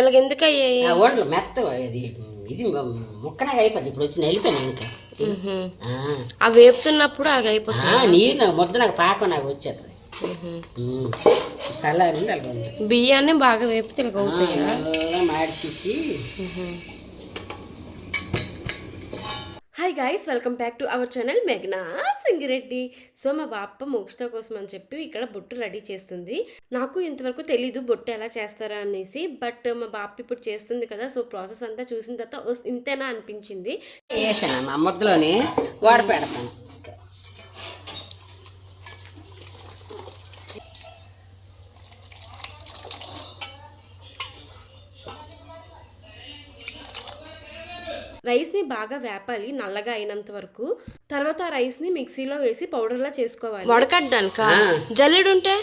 ఇలాగ ఎందుకు అయ్యాయి వంటలు మెత్త ఇది ఇది ముక్కనగా అయిపోద్ది. ఇప్పుడు వచ్చి వెళ్ళిపోయాను ఇంకా. ఆ. వేపుతున్నప్పుడు అది అయిపోతుంది నీరు నాకు ముద్ద నాకు పాకం నాకు వచ్చేస్తుంది ఉంది. బియ్యాన్ని బాగా కదా? అలా మాడిచి hi guys welcome back to our channel Magna Singireddy so మా బాప్ప మోక్షత కోసం అని చెప్పి ఇక్కడ బొట్టు రెడీ చేస్తుంది. నాకు ఇంతవరకు తెలీదు బొట్టు ఎలా చేస్తారా అనేసి బట్ మా బాప్ప ఇప్పుడు చేస్తుంది కదా సో ప్రాసెస్ అంతా చూసిన తర్వాత ఇంతేనా అనిపించింది. వేసాను మా వాడ పెడతాను. రైస్ని బాగా వేపాలి నల్లగా అయినంత వరకు. తర్వాత ఆ రైస్ని మిక్సీలో వేసి పౌడర్లా చేసుకోవాలి. వడకడ్డానిక. జల్లెడు ఉంటే.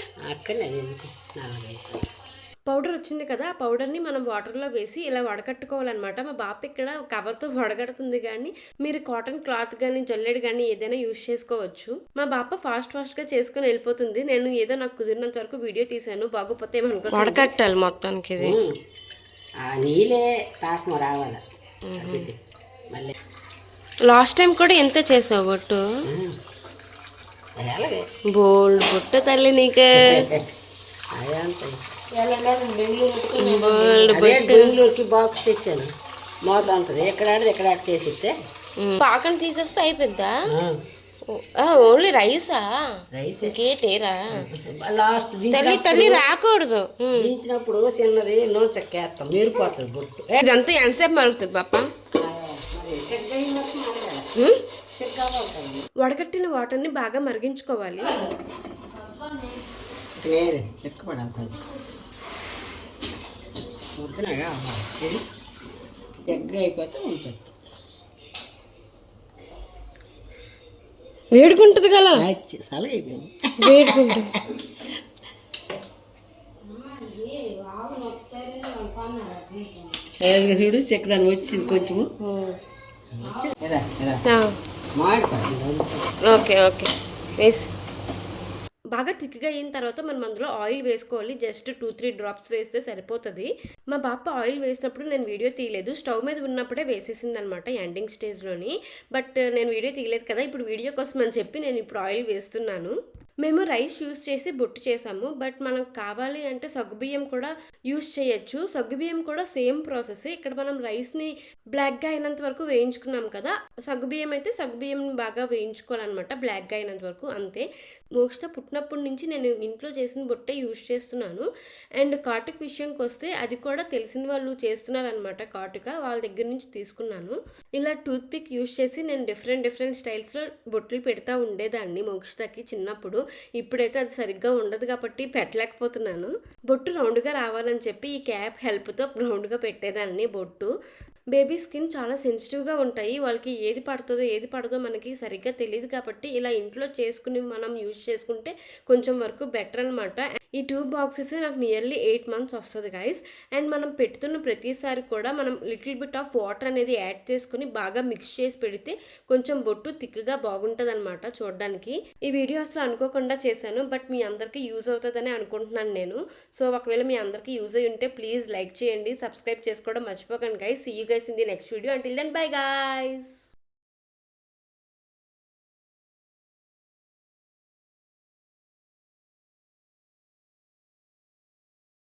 పౌడర్ వచ్చింది కదా ఆ పౌడర్ని మనం వాటర్లో వేసి ఇలా వడకట్టుకోవాలన్నమాట. మా బాప ఇక్కడ కవర్తో వడగడుతుంది కానీ మీరు కాటన్ క్లాత్ కానీ జల్లెడు కానీ ఏదైనా యూజ్ చేసుకోవచ్చు. మా బాప ఫాస్ట్ ఫాస్ట్గా చేసుకొని వెళ్ళిపోతుంది. నేను ఏదో నాకు కుదిరినంత వరకు వీడియో తీసాను బాగోపోతే ఏమనుకో వడకట్టాలి మొత్తానికి ఇది. నీళ్ళే రావాలి. మళ్ళీ. లాస్ట్ టైం కూడా ఎంతే చేసావు బొట్టు. బోల్డ్ బొట్టు తల్లి నీకు. అదే అంత. బెంగళూరు బోల్డ్ బెంగళూరుకి బాక్స్ తెచ్చాను. మోత అంతది ఎక్కడ ఆడితే ఎక్కడ ఆడి చేసి ఇస్తే పాకం తీసేస్తే అయిపోద్దా ఓన్లీ రైసా? రైస్. ఇంకేటేరా? లాస్ట్ తల్లి తల్లి రాకూడదు. దించినప్పుడు చిన్నది నూనె చెక్కేస్తాం. మీరిపోతుంది బొట్టు. ఇదంతా ఎంతసేపు మరుగుతుంది పాప? చెక్క. చెక్క. వడగట్టిన వాటర్ని బాగా మరిగించుకోవాలి. చెక్క ఎగ్గ అయిపోతే ఉంటుంది. వేడుకుంటుంది కదా. వేడుకుంటుంది. చూడు చెక్క దాన్ని వచ్చింది కొంచెము. Okay okay. వేసి. బాగా థిక్గా అయిన తర్వాత మనం అందులో ఆయిల్ వేసుకోవాలి. జస్ట్ టూ త్రీ డ్రాప్స్ వేస్తే సరిపోతుంది. మా పాప ఆయిల్ వేసినప్పుడు నేను వీడియో తీయలేదు. స్టవ్ మీద ఉన్నప్పుడే వేసేసింది అనమాట ఎండింగ్ స్టేజ్లోని. బట్ నేను వీడియో తీయలేదు కదా ఇప్పుడు వీడియో కోసం అని చెప్పి నేను ఇప్పుడు ఆయిల్ వేస్తున్నాను. మేము రైస్ యూస్ చేసి బొట్టు చేసాము. బట్ మనకు కావాలి అంటే సగ్గుబియ్యం కూడా యూస్ చేయొచ్చు. సగ్గుబియ్యం కూడా సేమ్ ప్రాసెస్. ఇక్కడ మనం రైస్ని బ్లాక్గా అయినంత వరకు వేయించుకున్నాం కదా సగ్గుబియ్యం అయితే సగ్గుబియ్యం బాగా వేయించుకోవాలన్నమాట బ్లాక్గా అయినంత వరకు అంతే. మోక్ష పుట్టినప్పటి నుంచి నేను ఇంట్లో చేసిన బొట్టే యూజ్ చేస్తున్నాను. అండ్ కాటుక విషయంకి వస్తే అది కూడా తెలిసిన వాళ్ళు చేస్తున్నారనమాట కాటుక వాళ్ళ దగ్గర నుంచి తీసుకున్నాను. ఇలా టూత్ పిక్ యూజ్ చేసి నేను డిఫరెంట్ డిఫరెంట్ స్టైల్స్లో బొట్లు పెడతా ఉండేదాన్ని మోక్షతకి చిన్నప్పుడు. ఇప్పుడైతే అది సరిగ్గా ఉండదు కాబట్టి పెట్టలేకపోతున్నాను. బొట్టు రౌండ్గా రావాలని చెప్పి ఈ క్యాప్ హెల్ప్తో రౌండ్గా పెట్టేదాన్ని బొట్టు. బేబీ స్కిన్ చాలా సెన్సిటివ్గా ఉంటాయి. వాళ్ళకి ఏది పడుతుందో ఏది పడదో మనకి సరిగ్గా తెలియదు కాబట్టి ఇలా ఇంట్లో చేసుకుని మనం యూజ్ చేసుకుంటే కొంచెం వరకు బెటర్ అనమాట ఈ టూ బాక్సెస్ నాకు నియర్లీ ఎయిట్ మంత్స్ వస్తుంది గైస్ అండ్ మనం పెడుతున్న ప్రతిసారి కూడా మనం లిటిల్ బిట్ ఆఫ్ వాటర్ అనేది యాడ్ చేసుకుని బాగా మిక్స్ చేసి పెడితే కొంచెం బొట్టు థిక్గా బాగుంటుంది అనమాట చూడడానికి. ఈ వీడియో అసలు అనుకోకుండా చేశాను బట్ మీ అందరికీ యూజ్ అవుతుందని అనుకుంటున్నాను నేను. సో ఒకవేళ మీ అందరికీ యూజ్ అయ్యి ఉంటే ప్లీజ్ లైక్ చేయండి సబ్స్క్రైబ్ చేసుకోవడం మర్చిపోకండి guys see you guys in the next video until then bye guys